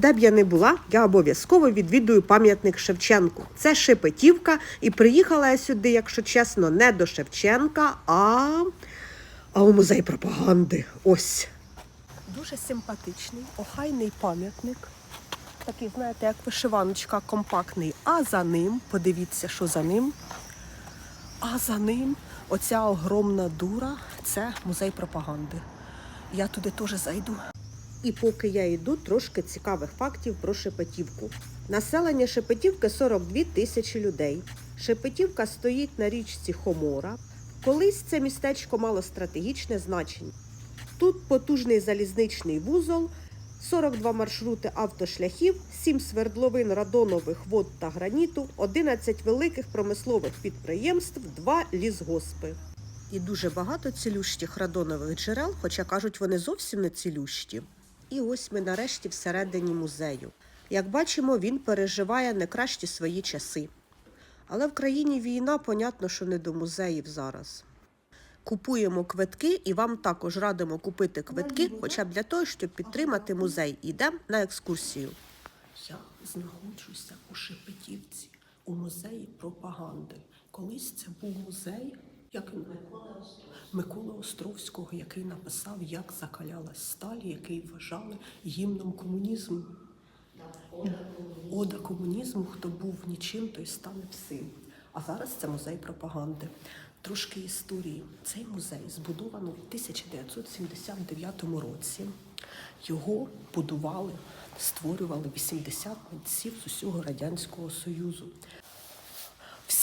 Де б я не була, я обов'язково відвідую пам'ятник Шевченку. Це Шепетівка, і приїхала я сюди, якщо чесно, не до Шевченка, а, а у музей пропаганди. Ось. Дуже симпатичний, охайний пам'ятник. Такий, знаєте, як вишиваночка компактний. А за ним, подивіться, що за ним. А за ним оця огромна дура це музей пропаганди. Я туди теж зайду. І поки я йду, трошки цікавих фактів про Шепетівку. Населення Шепетівки 42 тисячі людей. Шепетівка стоїть на річці Хомора. Колись це містечко мало стратегічне значення. Тут потужний залізничний вузол, 42 маршрути автошляхів, 7 свердловин радонових вод та граніту, 11 великих промислових підприємств, 2 лісгоспи. І дуже багато цілющих радонових джерел, хоча кажуть, вони зовсім не цілющі. І ось ми нарешті всередині музею. Як бачимо, він переживає не кращі свої часи. Але в країні війна, понятно, що не до музеїв зараз. Купуємо квитки і вам також радимо купити квитки, хоча б для того, щоб підтримати музей. Ідемо на екскурсію. Я знаходжуся у Шепетівці, у музеї пропаганди. Колись це був музей, як він Миколи Островського, який написав, як закалялась сталь, який вважали гімном комунізму. Ода комунізму, хто був нічим, той стане всім. А зараз це музей пропаганди. Трошки історії. Цей музей збудовано в 1979 році. Його будували, створювали 80 митців з усього Радянського Союзу.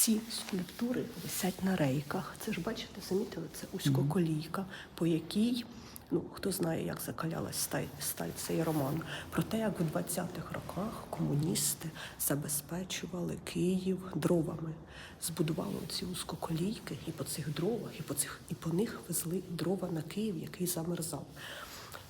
Всі скульптури висять на рейках. Це ж бачите, замітили, це узькоколійка, по якій, ну хто знає, як закалялась сталь, сталь цей роман. Про те, як в 20-х роках комуністи забезпечували Київ дровами, збудували ці узкоколійки, і по цих дровах, і по цих, і по них везли дрова на Київ, який замерзав.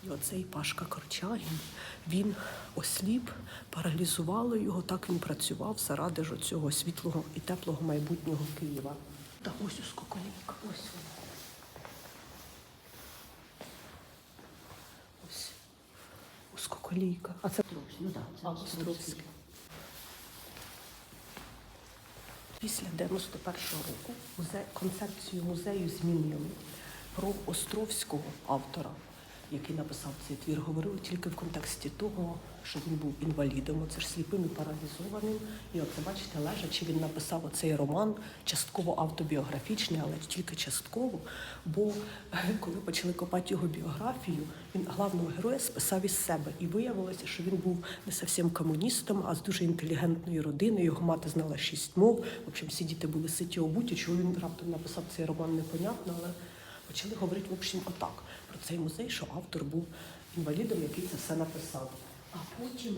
І оцей Пашка Корчагін, він осліп, паралізувало його, так він працював заради ж цього світлого і теплого майбутнього Києва. Та ось ускоколійка, ось вона. Ось ускоколійка. А це Ну так. Після 91-го року концепцію музею змінили. Про Островського автора, який написав цей твір, говорили тільки в контексті того, що він був інвалідом, це ж сліпим і паралізованим. І оце, бачите, лежачи, він написав оцей роман, частково автобіографічний, але тільки частково. Бо е, коли почали копати його біографію, він главного героя списав із себе. І виявилося, що він був не зовсім комуністом, а з дуже інтелігентної родини. Його мати знала шість мов. В общем, всі діти були ситі обуті. Чого він раптом написав цей роман, непонятно, але почали говорити в общем отак про цей музей, що автор був інвалідом, який це все написав. А потім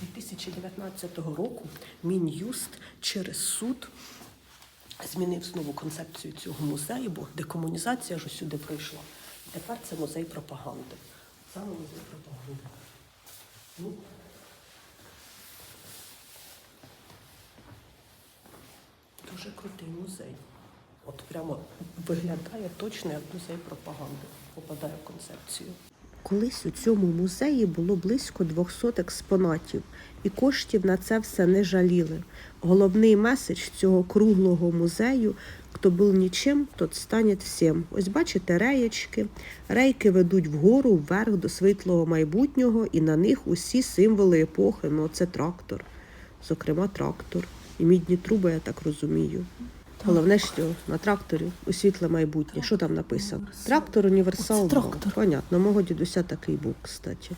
2019 року Мін'юст через суд змінив знову концепцію цього музею, бо декомунізація ж усюди пройшла. І тепер це музей пропаганди. Саме музей пропаганди. Ну, дуже крутий музей. От прямо виглядає точно як музей пропаганди, попадає в концепцію. Колись у цьому музеї було близько 200 експонатів, і коштів на це все не жаліли. Головний меседж цього круглого музею хто був нічим, тот стане всім. Ось бачите реєчки. Рейки ведуть вгору, вверх до світлого майбутнього, і на них усі символи епохи. Ну, це трактор, зокрема, трактор. І мідні труби, я так розумію. Головне, що на тракторі у світле майбутнє. Що там написано? Трактор універсал. Трактор. Понятно, мого дідуся такий був, кстати.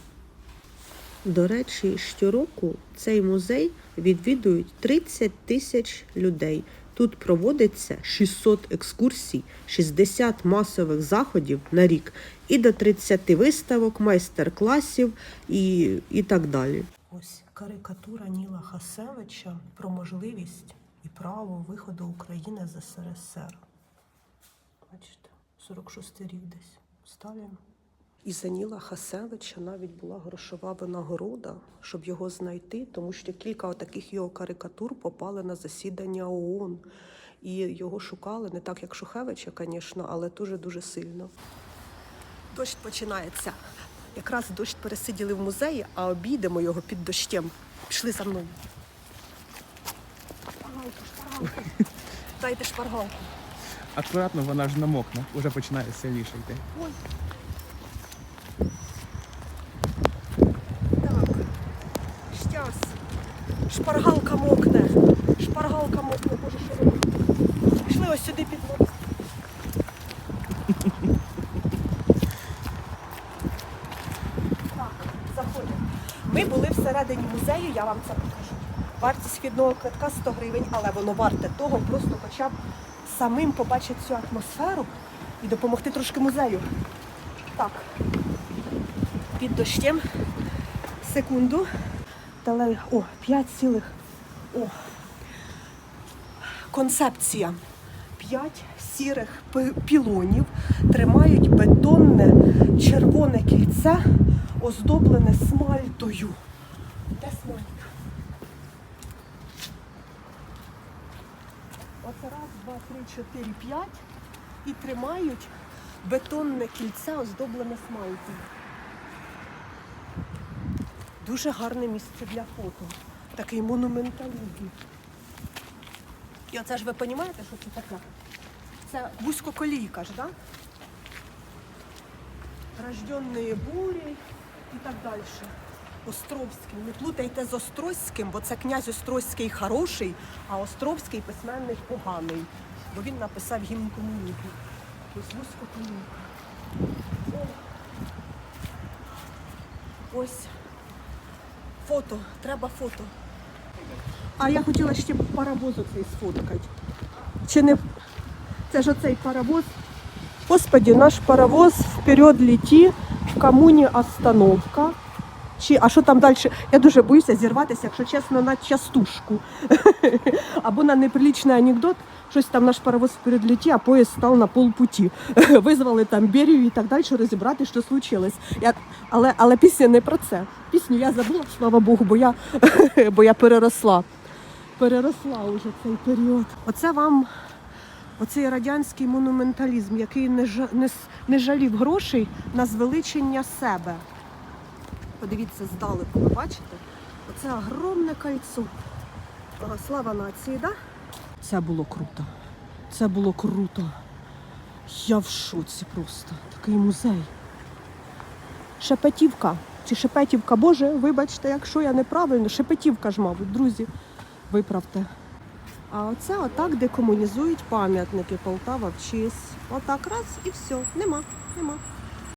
До речі, щороку цей музей відвідують 30 тисяч людей. Тут проводиться 600 екскурсій, 60 масових заходів на рік і до 30 виставок, майстер-класів і, і так далі. Ось карикатура Ніла Хасевича про можливість і право виходу України з СРСР. Бачите, 46 рік десь. Ставимо. І за Ніла Хасевича навіть була грошова винагорода, щоб його знайти, тому що кілька таких його карикатур попали на засідання ООН. І його шукали не так, як Шухевича, звісно, але дуже-дуже сильно. Дощ починається. якраз дощ пересиділи в музеї, а обійдемо його під дощем. Пішли за мною. Дайте шпаргалку. Акуратно, вона ж намокне, уже починає сильніше йти. Ой. Так. Щас. Шпаргалка мокне. Шпаргалка мокне. Боже, що робити? Пішли ось сюди під мост. Так, заходимо. Ми були всередині музею, я вам це покажу. Вартість вхідного квитка 100 гривень, але воно варте того, просто хоча б самим побачити цю атмосферу і допомогти трошки музею. Так, під дощем. Секунду. Теле... О, 5 цілих. О. Концепція. П'ять сірих пілонів тримають бетонне червоне кільце, оздоблене смальтою. Де смальта? Оце раз, два, три, чотири, п'ять. І тримають бетонне кільце, оздоблене смальтою. Дуже гарне місце для фото. Такий монументалізм. І оце ж ви розумієте, що це таке? Це вузькоколійка ж, так? Да? Рожденної бурі і так далі. Островський. Не плутайте з Острозьким, бо це князь Острозький хороший, а Островський письменник поганий. Бо він написав гімн комуніки. Ось вузькоколійка. О. Ось. Фото, треба фото. А я хотіла ще паровоз оцей сфоткати. Чи не. Це ж оцей паровоз. Господи, наш паровоз вперед лети, в комуні остановка. Чи, а що там далі? Я дуже боюся зірватися, якщо чесно, на частушку. Або на неприличний анекдот. Щось там наш паровоз вперед лети, а поїзд став на полпуті. Визвали там берію і так далі, розібрати, що случилось. Я, але, але пісня не про це. Пісню я забула, слава Богу, бо я, бо я переросла. Переросла уже цей період. Оце вам оцей радянський монументалізм, який не, жа- не, не жалів грошей на звеличення себе. Подивіться здалеку, ви бачите? Оце огромне кольцо. Слава нації, да? Це було круто. Це було круто. Я в шоці просто. Такий музей. Шепетівка. Чи Шепетівка, Боже, вибачте, якщо я неправильно, Шепетівка ж, мабуть, друзі, виправте. А оце отак декомунізують пам'ятники Полтава в честь. Отак раз і все. Нема, нема.